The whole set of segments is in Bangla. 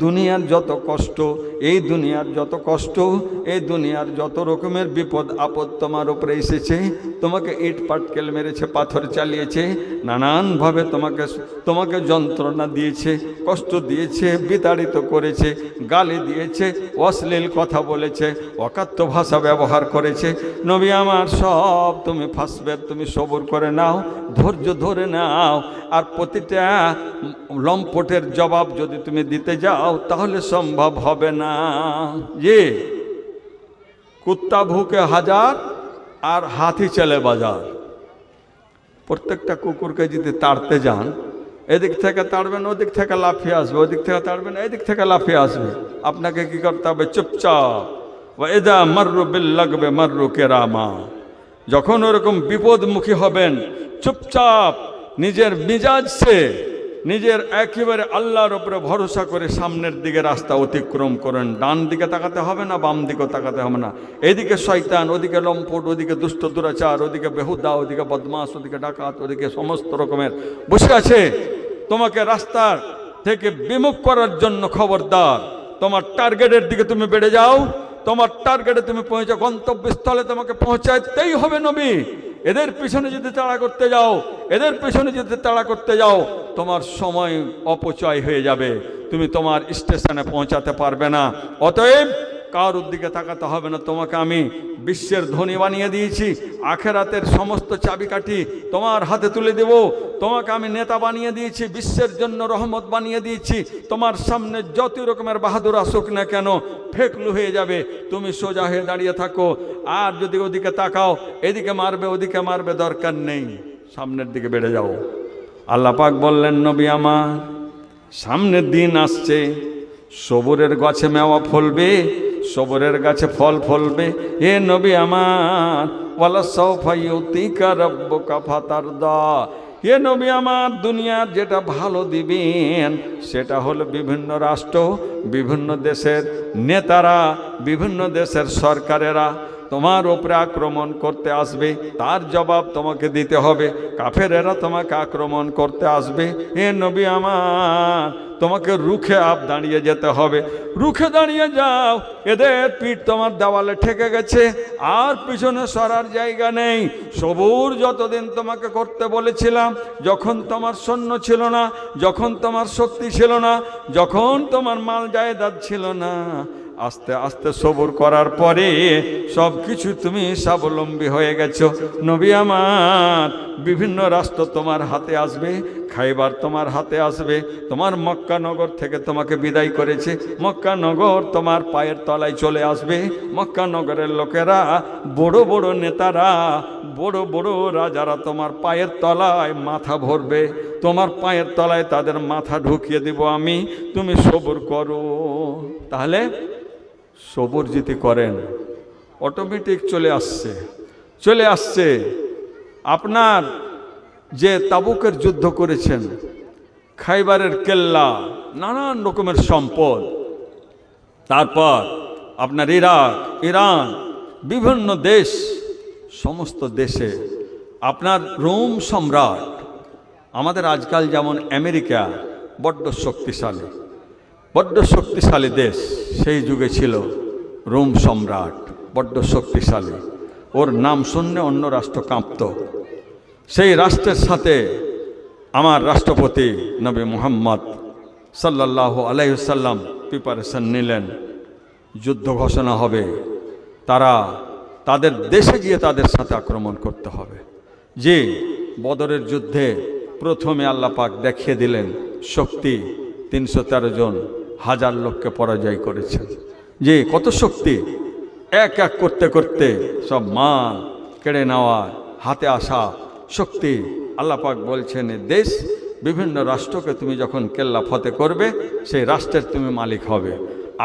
দুনিয়ার যত কষ্ট এই দুনিয়ার যত কষ্ট, এই দুনিয়ার যত রকমের বিপদ, আপদ তোমার উপরে এসেছে, তোমাকে ইট পাটকেল মেরেছে, পাথর চালিয়েছে, নানানভাবে তোমাকে তোমাকে যন্ত্রণা দিয়েছে, কষ্ট দিয়েছে, বিতাড়িত করেছে, গালি দিয়েছে, অশ্লীল কথা বলেছে, অকাত্য ভাষা ব্যবহার করেছে। নবী আমার সব তুমি ফাঁসবে, তুমি সবর করে নাও, ধৈর্য ধরে নাও। আর প্রতিটা লম্পটের জবাব যদি তুমি দিতে যাও, তাহলে সম্ভব হবে না। যে কুত্তা ভুকে হাজার আর হাতি চলে বাজার প্রত্যেকটা কুকুরকে যদি তাড়তে যান এদিক থেকে তাড়বেন ওদিক থেকে লাফিয়ে আসবে ওদিক থেকে তাড়বেন এদিক থেকে লাফিয়ে আসবে আপনাকে কি করতে হবে চুপচাপ ও এদা মার্রু বিল লাগবে মার্রু কেরামা যখন ওরকম বিপদমুখী হবেন চুপচাপ নিজের মিজাজ সে নিজের একেবারে আল্লাহর উপরে ভরসা করে সামনের দিকে রাস্তা অতিক্রম করেন। ডান দিকে তাকাতে হবে না, বাম দিকেও তাকাতে হবে না। এদিকে শয়তান, ওদিকে লম্পট, ওদিকে দুষ্ট দুরাচার, ওদিকে বেহুদা, ওদিকে বদমাস ওদিকে ডাকাত, ওদিকে সমস্ত রকমের। বসে আছে? তোমাকে রাস্তার থেকে বিমুখ করার জন্য খবরদার। তোমার টার্গেটের দিকে তুমি বেড়ে যাও। তোমার টার্গেটে তুমি পৌঁছে গন্তব্যস্থলে তোমাকে পৌঁছাইতেই হবে নবী। এদের পিছনে যদি তাড়া করতে যাও এদের পেছনে যদি তাড়া করতে যাও, তোমার সময় অপচয় হয়ে যাবে। তুমি তোমার স্টেশনে পৌঁছাতে পারবে না। অতএব কারোর দিকে তাকাতে হবে না। তোমাকে আমি বিশ্বের ধনী বানিয়ে দিয়েছি। আখেরাতের সমস্ত চাবিকাঠি তোমার হাতে তুলে দেব। তোমাকে আমি নেতা বানিয়ে দিয়েছি, বিশ্বের জন্য রহমত বানিয়ে দিয়েছি। তোমার সামনে যত রকমের বাহাদুর আসুক না কেন, ফেকলু হয়ে যাবে। তুমি সোজা হয়ে দাঁড়িয়ে থাকো। আর যদি ওদিকে তাকাও, এদিকে মারবে, ওদিকে মারবে, দরকার নেই। সামনের দিকে বেড়ে যাও আল্লাহ বললেন, নবী আমার, সামনের দিন আসছে। সবুরের গাছে মেওয়া ফলবে, সবরের গাছে ফল ফলবে। এ নবী আমার, ওয়ালা সৌফাইতিকা রব্বুকা ফাতার এ নবী আমার দুনিয়ার যেটা ভালো দিবেন, সেটা হলো বিভিন্ন রাষ্ট্র, বিভিন্ন দেশের নেতারা, বিভিন্ন দেশের সরকারেরা। তোমার ওপরে আক্রমণ করতে আসবে, তার জবাব তোমাকে দিতে হবে। কাফেরেরা তোমাকে আক্রমণ করতে আসবে। এ নবী আমার, তোমাকে রুখে আপ দাঁড়িয়ে যেতে হবে। রুখে দাঁড়িয়ে যাও, এদের পিঠ তোমার দেওয়ালে ঠেকে গেছে, আর পিছনে সরার জায়গা নেই। সবুর যতদিন তোমাকে করতে বলেছিলাম, যখন তোমার সৈন্য ছিল না, যখন তোমার শক্তি ছিল না, যখন তোমার মাল জায়দাদ ছিল না আস্তে আস্তে সবর করার পরে সব কিছু তুমি স্বাবলম্বী হয়ে গেছো। নবী আমার, বিভিন্ন রাষ্ট্র তোমার হাতে আসবে, খাইবার তোমার হাতে আসবে, তোমার মক্কানগর থেকে তোমাকে বিদায় করেছে। মক্কানগর তোমার পায়ের তলায় চলে আসবে। মক্কানগরের লোকেরা, বড় বড় নেতারা, বড় বড় রাজারা তোমার পায়ের তলায় মাথা ভরবে। তোমার পায়ের তলায় তাদের মাথা ঢুকিয়ে দেব আমি। তুমি সবর করো। তাহলে সবর করেন অটোমেটিক চলে আসছে। চলে আসছে। আপনার যে তাবুকের যুদ্ধ করেছেন, খাইবারের কেল্লা, নানান রকমের সম্পদ। তারপর আপনার ইরাক, ইরান, বিভিন্ন দেশ, সমস্ত দেশে আপনার রোম সম্রাট, আমাদের আজকাল যেমন আমেরিকা, বড্ড শক্তিশালী। বড্ড শক্তিশালী দেশ সেই যুগে ছিল রোম সম্রাট, বড্ড শক্তিশালী। ওর নাম শুনলে অন্য রাষ্ট্র কাঁপত। সেই রাষ্ট্রের সাথে আমার রাষ্ট্রপতি নবী মোহাম্মদ সাল্লাহ আলাইসাল্লাম প্রিপারেশন নিলেন। যুদ্ধ ঘোষণা হবে। তারা তাদের দেশে গিয়ে তাদের সাথে আক্রমণ করতে হবে। যে বদরের যুদ্ধে প্রথমে আল্লাহ পাক দেখিয়ে দিলেন, শক্তি তিনশো তেরো জন হাজার লোককে পরাজয় করেছেন। যে কত শক্তি, এক এক করতে করতে সব মাল কেড়ে নেওয়া, হাতে আসা শক্তি আল্লাহ পাক বলছেন দেশ বিভিন্ন রাষ্ট্রকে তুমি যখন কেল্লা ফতে করবে, সেই রাষ্ট্রের তুমি মালিক হবে।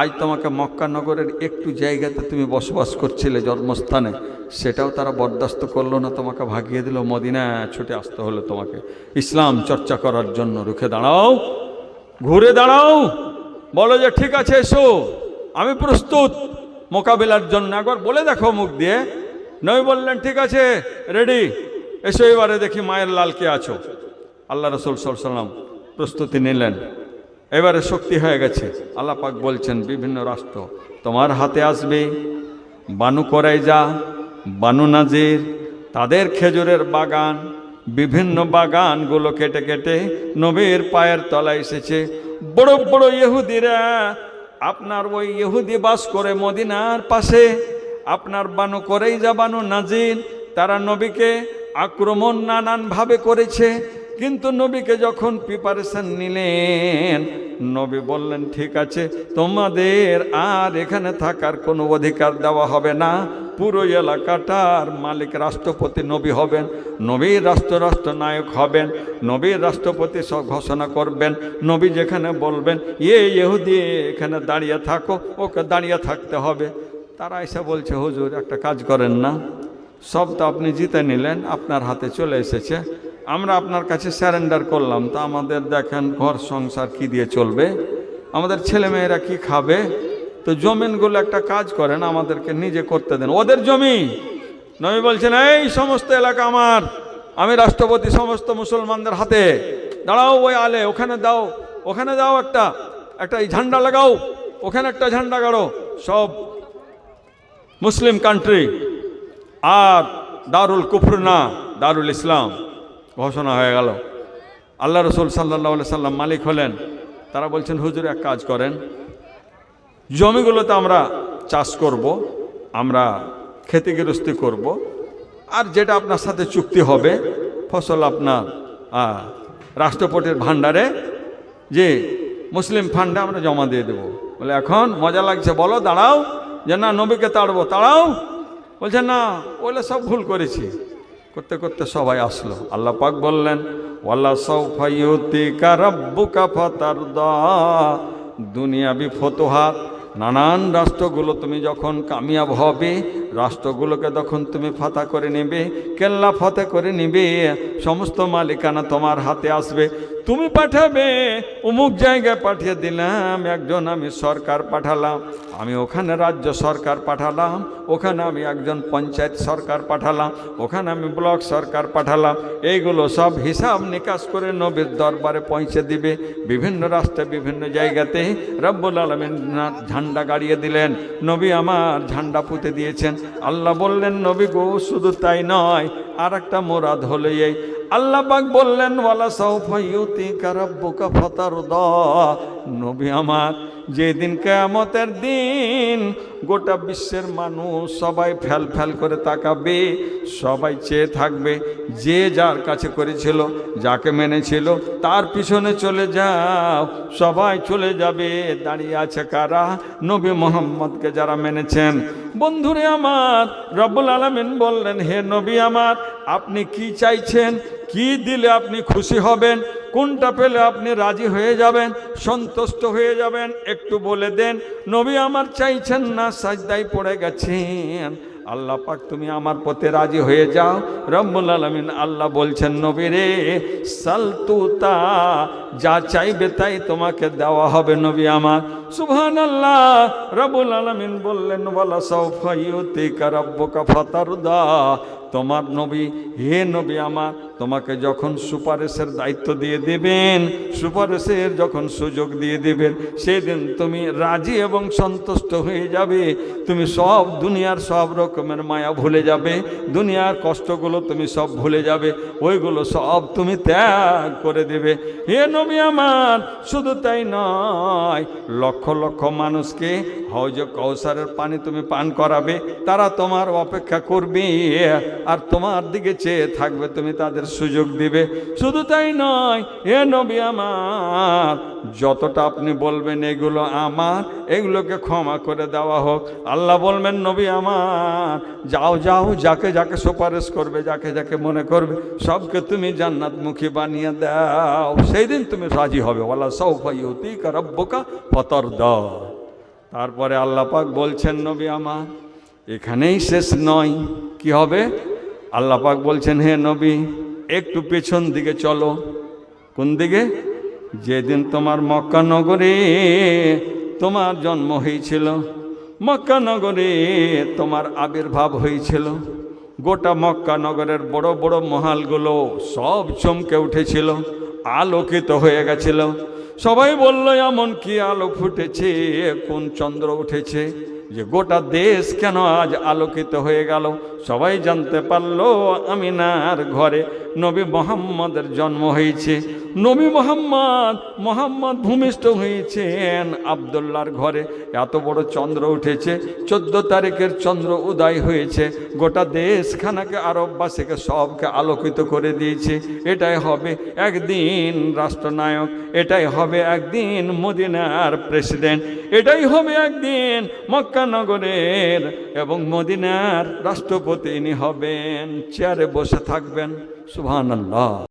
আজ তোমাকে মক্কা নগরের একটু জায়গাতে তুমি বসবাস করছিলে জন্মস্থানে, সেটাও তারা বরদাস্ত করল না, তোমাকে ভাগিয়ে দিল মদিনা ছুটে আসতে হলো তোমাকে। ইসলাম চর্চা করার জন্য রুখে দাঁড়াও, ঘুরে দাঁড়াও বলো যে, ঠিক আছে, এসো। আমি প্রস্তুত মোকাবিলার জন্য। একবার বলে দেখো মুখ দিয়ে। নই বললেন, ঠিক আছে, রেডি। এসো এবারে দেখি মায়ের লাল কে আছো। আল্লাহ রসুল সাল্লাম প্রস্তুতি নিলেন। এবারে শক্তি হয়ে গেছে। আল্লাহ পাক বলছেন, বিভিন্ন রাষ্ট্র, তোমার হাতে আসবে। বানু যা বানু নাজির, তাদের খেজুরের বাগান, বিভিন্ন বাগানগুলো কেটে কেটে নবীর পায়ের তলায় এসেছে। বড় বড় ইহুদিরা, আপনার ওই ইহুদি বাস করে মদিনার পাশে, আপনার বানু করেই যা বানু নাজির, তারা নবীকে আক্রমণ নানানভাবে করেছে। কিন্তু নবীকে যখন প্রিপারেশন নিলেন নবী বললেন, ঠিক আছে, তোমাদের আর এখানে থাকার কোনো অধিকার দেওয়া হবে না। পুরো এলাকাটার মালিক রাষ্ট্রপতি নবী হবেন, নবীর রাষ্ট্র নায়ক হবেন, নবীর রাষ্ট্রপতি সব ঘোষণা করবেন, নবী যেখানে বলবেন, এ ইহুদি, এখানে দাঁড়িয়ে থাকো, ওকে দাঁড়িয়ে থাকতে হবে। তারা এসে বলছে, হুজুর, একটা কাজ করেন না। সব তো আপনি জিতে নিলেন, আপনার হাতে চলে এসেছে। আমরা আপনার কাছে স্যারেন্ডার করলাম, তা আমাদের দেখেন ঘর সংসার কি দিয়ে চলবে? আমাদের ছেলেমেয়েরা কি খাবে? তো জমিনগুলো একটা কাজ করেন, আমাদেরকে নিজে করতে দেন। ওদের জমি! নবী বলছেন, এই সমস্ত এলাকা আমার, আমি রাষ্ট্রপতি সমস্ত মুসলমানদের হাতে। দাঁড়াও ওই আলে, ওখানে দাও ওখানে দাও একটা একটা এই ঝান্ডা লাগাও, ওখানে একটা ঝান্ডা গাড়ো, সব মুসলিম কান্ট্রি আর দারুল কুফর না, দারুল ইসলাম। ঘোষণা হয়ে গেল। আল্লাহ রসুল সাল্লাহ সাল্লাম মালিক হলেন। তারা বলছেন, হুজুর, এক কাজ করেন। জমিগুলোতে আমরা চাষ করব, আমরা ক্ষতিগ্রস্তি করব, আর যেটা আপনার সাথে চুক্তি হবে, ফসল আপনার রাষ্ট্রপতির ভাণ্ডারে, যে মুসলিম ফান্ডে আমরা জমা দিয়ে দেবো। বলে, এখন মজা লাগছে, বলো, দাঁড়াও, যে না, নবীকে তাড়বো, তাড়াও। বলছে, না বলে সব ভুল করেছি। করতে করতে সবাই আসলো। আল্লাহ পাক বললেন ওয়াল্লা সৌফাইতি কারাব্বুকা ফাতার দুনিয়াবি ফতোহাত নানান রাষ্ট্রগুলো তুমি যখন কামিয়াব হবে, রাষ্ট্রগুলোকে তখন তুমি ফাতা করে নেবে, কেল্লা ফতে করে নিবে। সমস্ত মালিকানা তোমার হাতে আসবে। তুমি পাঠাবে, অমুক জায়গায় পাঠিয়ে দিলাম, একজন আমি সরকার পাঠালাম, আমি ওখানে রাজ্য সরকার পাঠালাম, ওখানে আমি একজন পঞ্চায়েত সরকার পাঠালাম, ওখানে আমি ব্লক সরকার পাঠালাম, এইগুলো সব হিসাব নিকাশ করে নবীর দরবারে পৌঁছে দিবে। বিভিন্ন রাস্তায় বিভিন্ন জায়গাতে রব্বুল আলমিন ঝান্ডা গাড়িয়ে দিলেন, নবী আমার ঝান্ডা পুঁতে দিয়েছেন। আল্লাহ বললেন, নবী গো, শুধু তাই নয় আর একটা মোরাদ হলো এই। আল্লাহ পাক বললেন, ওয়ালা সৌফাইয়ুতি কারাব্বুকা ফাতারদ। নবী আমার, যেদিন কেয়ামতের দিন গোটা বিশ্বের মানুষ সবাই ফ্যাল ফ্যাল করে তাকাবে, সবাই চেয়ে থাকবে, যে যার কাছে করেছিল, যাকে মেনেছিল, তার পিছনে চলে যাও, সবাই চলে যাবে, দাঁড়িয়ে আছে কারা? নবী মোহাম্মদকে যারা মেনেছেন। বন্ধুরে আমার, রব্বুল আলমিন বললেন, হে নবী আমার আপনি কি চাইছেন? কি দিলে আপনি খুশি হবেন? কোনটা পেলে আপনি রাজি হয়ে যাবেন? সন্তুষ্ট হয়ে যাবেন? একটু বলে দেন। নবী আমার চাইছেন না সাজদাই পড়ে গেছেন। আল্লাহ পাক, তুমি আমার পথে রাজি হয়ে যাও। রব্বুল আলমিন আল্লাহ বলছেন, নবী রে সালতুতা যা চাইবে তাই তোমাকে দেওয়া হবে নবী আমার। সুবহান আল্লাহ রব্বুল আলমিন বললেন বলা সৌফাইয়ুতিকা রব্বুকা ফাতারদা। তোমার নবী, হে নবী আমার, তোমাকে যখন সুপারিশের দায়িত্ব দিয়ে দেবেন, সুপারিশের যখন সুযোগ দিয়ে দেবেন, সেদিন তুমি রাজি এবং সন্তুষ্ট হয়ে যাবে। তুমি সব দুনিয়ার সব রকমের মায়া ভুলে যাবে, দুনিয়ার কষ্টগুলো তুমি সব ভুলে যাবে, ওইগুলো সব তুমি ত্যাগ করে দেবে। হে নবী আমার, শুধু তাই নয়, লক্ষ লক্ষ মানুষকে হজ কৌসারের পানি তুমি পান করাবে, তারা তোমার অপেক্ষা করবে আর তোমার দিকে চেয়ে থাকবে, তুমি তাদের সুযোগ দিবে। শুধু তাই নয় এ নবী আমার, যতটা আপনি বলবেন এগুলো আমার, এগুলোকে ক্ষমা করে দেওয়া হোক। আল্লাহ বলবেন, নবী আমার, যাও যাও, যাকে যাকে সুপারিশ করবে, যাকে যাকে মনে করবে, সবকে তুমি জান্নাতমুখী বানিয়ে দাও। সেই দিন তুমি রাজি হবে। ওলা সৌফাইতি কারব্বকা ফতর দাও তারপরে আল্লাহ পাক বলছেন, নবী আমার, এখানেই শেষ নয়। কি হবে? আল্লাহ পাক বলছেন, হে নবী, একটু পেছন দিকে চলো। কোন দিকে? যেদিন তোমার মক্কা নগরে তোমার জন্ম হয়েছিল, মক্কা নগরে তোমার আবির্ভাব হয়েছিল। গোটা মক্কা নগরের বড় বড় মহালগুলো সব চমকে উঠেছিল। আলোকিত হয়ে গেছিল। সবাই বলল, এমন কি আলো ফুটেছে? কোন চন্দ্র উঠেছে? যে গোটা দেশ কেন আজ আলোকিত হয়ে গেল? সবাই জানতে পারল, আমিনার ঘরে নবী মোহাম্মদের জন্ম হয়েছে। নবী মোহাম্মদ মোহাম্মদ ভূমিষ্ঠ হয়েছেন আবদুল্লার ঘরে। এত বড় চন্দ্র উঠেছে, চোদ্দ তারিখের চন্দ্র উদয় হয়েছে। গোটা দেশখানাকে, আরববাসীকে সবকে আলোকিত করে দিয়েছে। এটাই হবে একদিন রাষ্ট্রনায়ক, এটাই হবে একদিন মদিনার প্রেসিডেন্ট, এটাই হবে একদিন মক্কানগরের এবং মদিনার রাষ্ট্রপতি ইনি হবেন। চেয়ারে বসে থাকবেন। সুবহানাল্লাহ